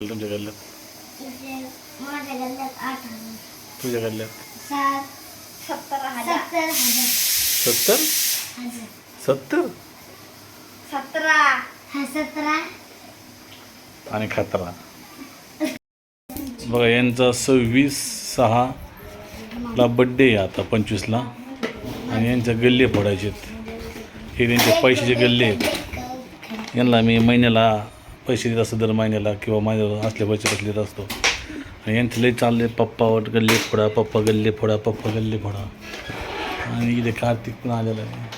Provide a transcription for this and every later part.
तुमच्या गल्ल्यात? तुझे माझ्या गल्ल्यात आठ हजार तुझ्या गल्ल्यात? सात सत्तर? हजार सत्तर? हजार सत्तर हजार सत्तर सतरा हा सतरा आणि खतरा. बघा यांचा सव्वीस सहा ला बड्डे आहे आता पंचवीसला. आणि यांच्या गल्ले फोडायचे आहेत हे त्यांचे पैशाचे गल्ले आहेत. यांना मी महिन्याला पैसे देत असतो दर महिन्याला किंवा महिन्याला असले पैसे पैसे देत असतो. आणि यांचे लई चालले पप्पावर गल्ले फोडा पप्पा गल्ले फोडा पप्पा गल्ले फोडा. आणि इथे कार्तिक पण आलेला आहे.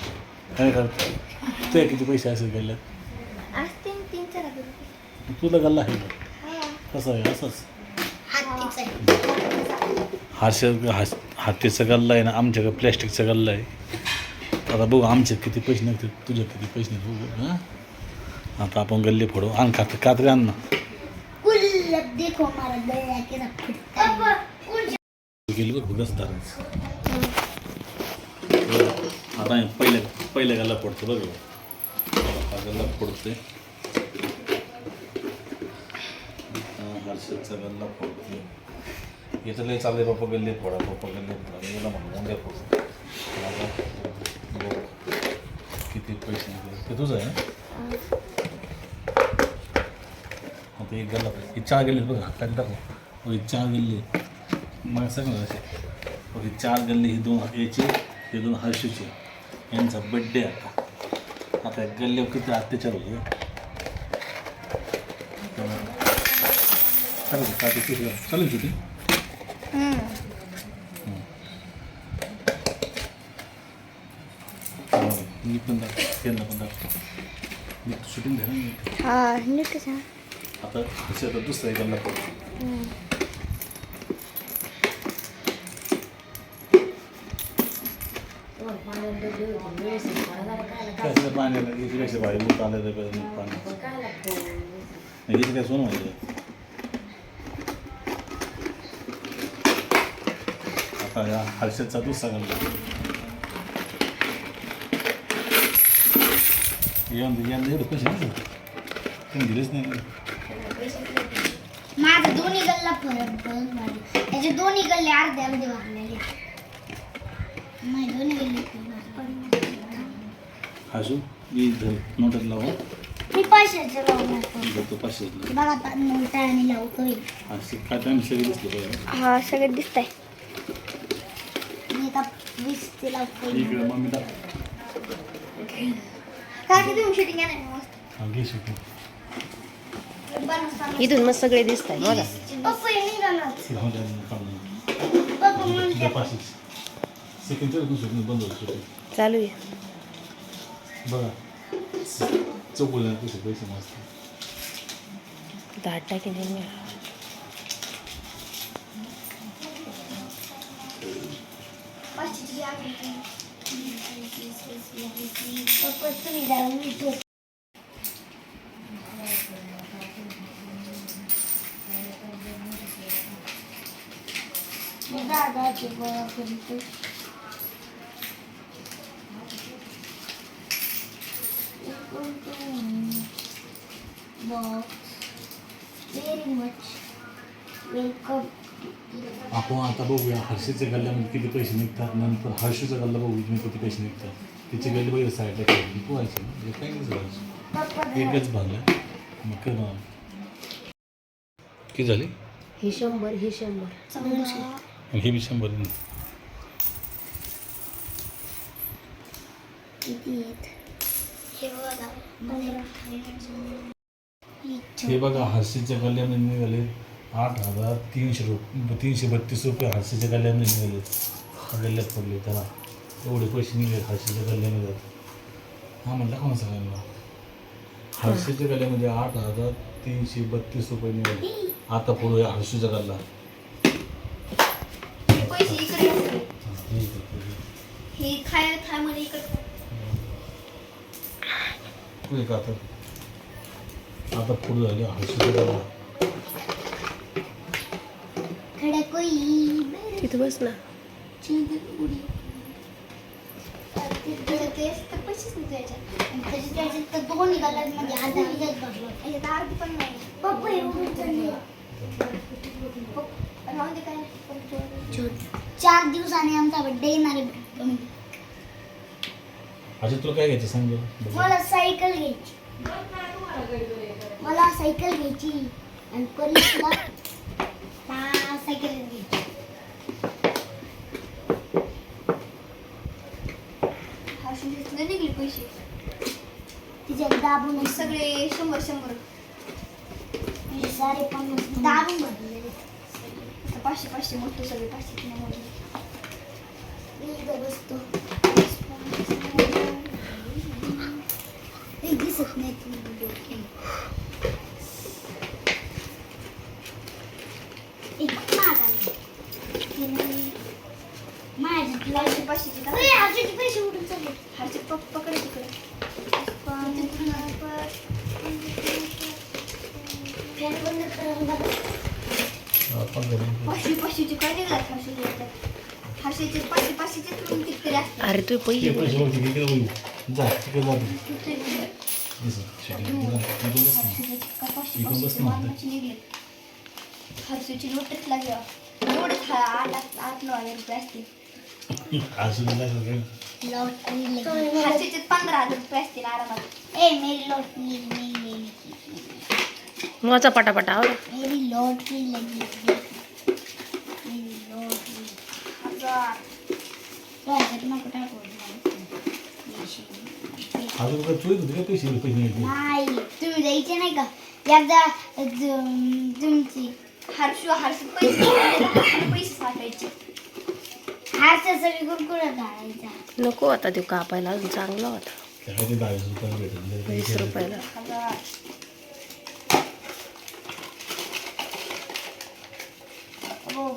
काय करतो ते किती पैसे असेल रुपये. तुला गल्ला आहे? हा. कसं आहे? असंच. हास्य हास हातीचा गल्ला आहे ना आमच्याकडे प्लॅस्टिकचा गल्ला आहे. आता बघू आमचे किती पैसे निघतील तुझे किती पैसे निघतील बघू हां? आता आपण गल्ले फोडू. आण खात कात्री आण गेली बघ भुगस धरायचं आता हे पहिल्या पहिल्या गल्ला फोडतो बघ. हा गल्ला फोडतोय. हर्षदचा गल्ला फोडतोय. याचं लय चाललंय पप्पा गल्ले फोडा पप्पा गल्ले फोडा. मी याला म्हणून उद्या फोडतो बघू. किती पैसे ते तुझं आहे ना? आता एक गल्ला हे चार गल्ले बघा काय टाकू हे चार गल्ले मला सांग असे हे चार गल्ले हे दोन याचे हे दोन हर्षूचे यांचा दाखव मी शूटिंग झालं ना हा नीट आता हर्षी आता दुसरा एक काय असं पाण्याला? याची कशी बाहेर मूत आलं पाणी नाही याची काय सोनं आता या हर्षदचा दुसरा गल्ला एवढं पैसे नाही दिलेच नाही माझा दोन्ही गल्ला फरक त्याचे दोन्ही गल्ले अर्धे अर्धे वाढलेले माझे दोन्ही गल्ले हसू मी नोटात लावा मी पैशाचे लावणार धरतो पाचशे बघा आता नोटा आणि लावतोय असे काय टाइम सगळे दिसले हा सगळे दिसत आहे मी आता वीस ते लावतोय इकडे मम्मी दाख शूटिंग हा. इथून मग सगळे दिसत आहे बघा हे राहून द्या ना, काढून द्या. बंद होतं shooting. चालू आहे. बघा. चौकूला कसे पैसे मस्त. दहा टाकेन हे मी. కొత్తిమీర ఉంటూ box. Very much. Welcome. आपण आता बघूया हर्षीच्या गल्ल्यामध्ये किती पैसे निघतात नंतर हर्षीचा गल्ला बघू तुम्ही किती पैसे निघतात. त्याची गल्ली बघितलं साईडला पोहायची म्हणजे काही नाही करायचं पप्पा एकच भागलं मग कर ना. किती झाली? ही शंभर ही शंभर. हे बी शंभर आहे. किती आहेत? हे बघा. हे बघा हर्षीच्या गल्ल्यामध्ये निघाले. आठ हजार तीनशे रुपये तीनशे बत्तीस रुपये हर्षीच्या गल्ल्यामध्ये निघाले. हा गल्ल्यात पडले त्याला एवढे पैसे निघाले हर्षीच्या गल्ल्यामध्ये. हा म्हणला कोणा सगळ्यांना? हर्षीच्या गल्ल्यामध्ये आठ हजार तीनशे बत्तीस रुपये निघाले. आता पुढे हर्षीचा गल्ला. आता पुढे झाले हर्षीचा गल्ला. तिथं बस ना. चार. दिवसांनी आमचा बर्थडे येणार आहे. अजून तुला काय घ्यायचं सांग मला सायकल घ्यायची. मला सायकल घ्यायची. आणि परीक्षेला सगळे शंभर शंभर म्हणजे साडे पन्नास दाबून भरलेले आता पाचशे पाचशे मोठे सगळे पाचशे नाही मोजले. मी इथं बसतो हे दिसत नाही पाचशे पाचशेचे काय निघाले हर्षद हर्षदचे पाचशे पाचशेचे तुरून कितीतरी असतात अरे तू पैसे होईल जा तिकडे जा लागली. एवढेच हा- आठ आठ नऊ हजार रुपये असतील. पंधरा हजार रुपये असतील आरामात. ए मेरी पटापटा आवर मेरी लॉटरी लगी मेरी लॉटरी हजार राहत नको टाकू अजून काय चोरीत होते का पैसे पैसे नाही नाही तुम्ही द्यायचे नाही का? एकदा तुम- तुमची हर्षू पैसे पैसे सगळी घालायचा. नको आता देऊ कापायला अजून चांगला होता. काय ते दहावीस रुपयाला भेटत वीस रुपयाला. हो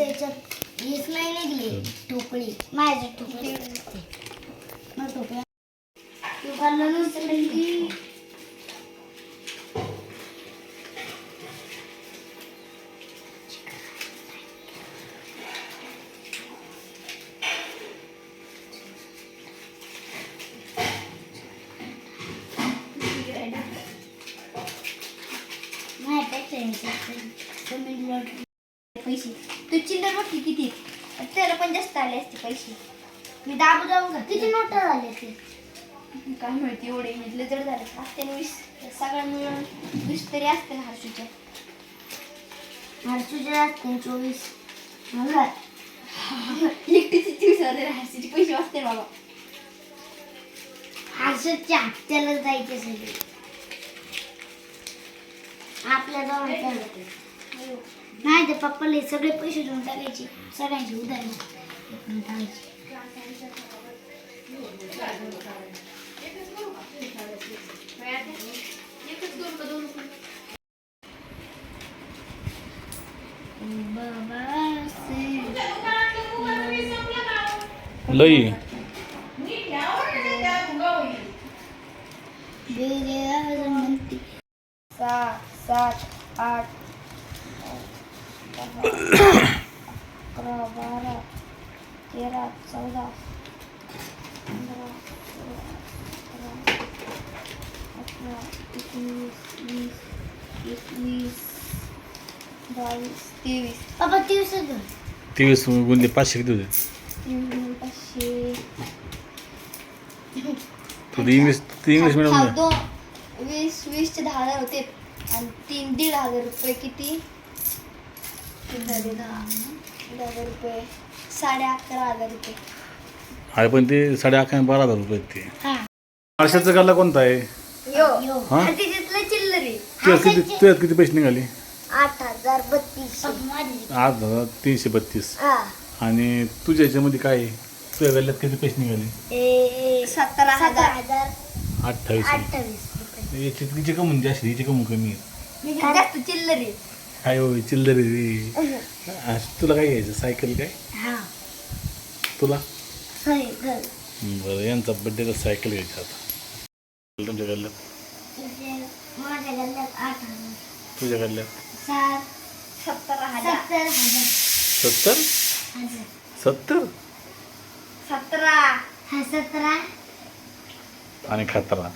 याच्यात हेच नाही निघले. टोपळी माझी टोपळी मग टोपळ्या तू खाल्लं नसतं की बघ की किती? त्याला पण जास्त आले असते पैसे. मी दाबू जाऊ का किती नोट झाले ते काय माहिती एवढे घेतले जर झाले. असते वीस सगळं मिळून वीस तरी असते ना हर्षूच्या हर्षूचे असते चोवीस. एकटीचे हजार हर्षूचे पैसे वाचते बाबा. हर्षदच्या हप्त्याला जायचे सगळे. आपल्या दोघांच्या नाही ते पप्पाला हे सगळे पैसे देऊन टाकायचे सगळ्यांची उधारी करून टाकायची बाबा से लई बेरे म्हणते सहा सात आठ नऊ, दहा अकरा बारा तेरा चौदा पंधरा अठरा एकोणीस वीस एकवीस बावीस तेवीस बाबा तेवीस तेवीस गुंडे पाचशे किती होते? तीन पाचशे तू इंग्लिश तू इंग्लिश हा, मिडियम दोन वीस वीसचे दहा हजार होते. आणि तीन दीड हजार रुपये किती? तीन झाले दहा दीड हजार रुपये साडे अकरा हजार रुपये. अरे पण ते साडे अकरा बारा हजार रुपये आहेत ते. हा. वर्षाचा गल्ला कोणता आहे? यो. यो. हा? आणि त्याच्यातलं चिल्लरी. तुझ्यात किती तुझ्यात किती पैसे निघाले? आठ हजार बत्तीस आठ हजार तीनशे बत्तीस. हा. आणि तुझ्या याच्यामध्ये काय आहे? तुझ्या गल्ल्यात किती पैसे निघाले? ए सतरा सतरा हजार. हजार अठ्ठावीस. अठ्ठावीस रुपये. याची तिची कमून जास्त हिची कमून कमी आहे म्हणजे जास्त चिल्लरी. काय हो चिल्लर तुला काय घ्यायचं? सायकल काय? हा. तुला? होय बरं यांचा बड्डेला सायकल घ्यायची आता. तुमच्या गल्ल्यात? म्हणजे माझ्या गल्ल्यात आठ हजार. तुझ्या गल्ल्यात? सात सतरा हजार. सत्तर हजार. सत्तर? हजार. सत्तर? सतरा. हा सतरा. आणि खतरा.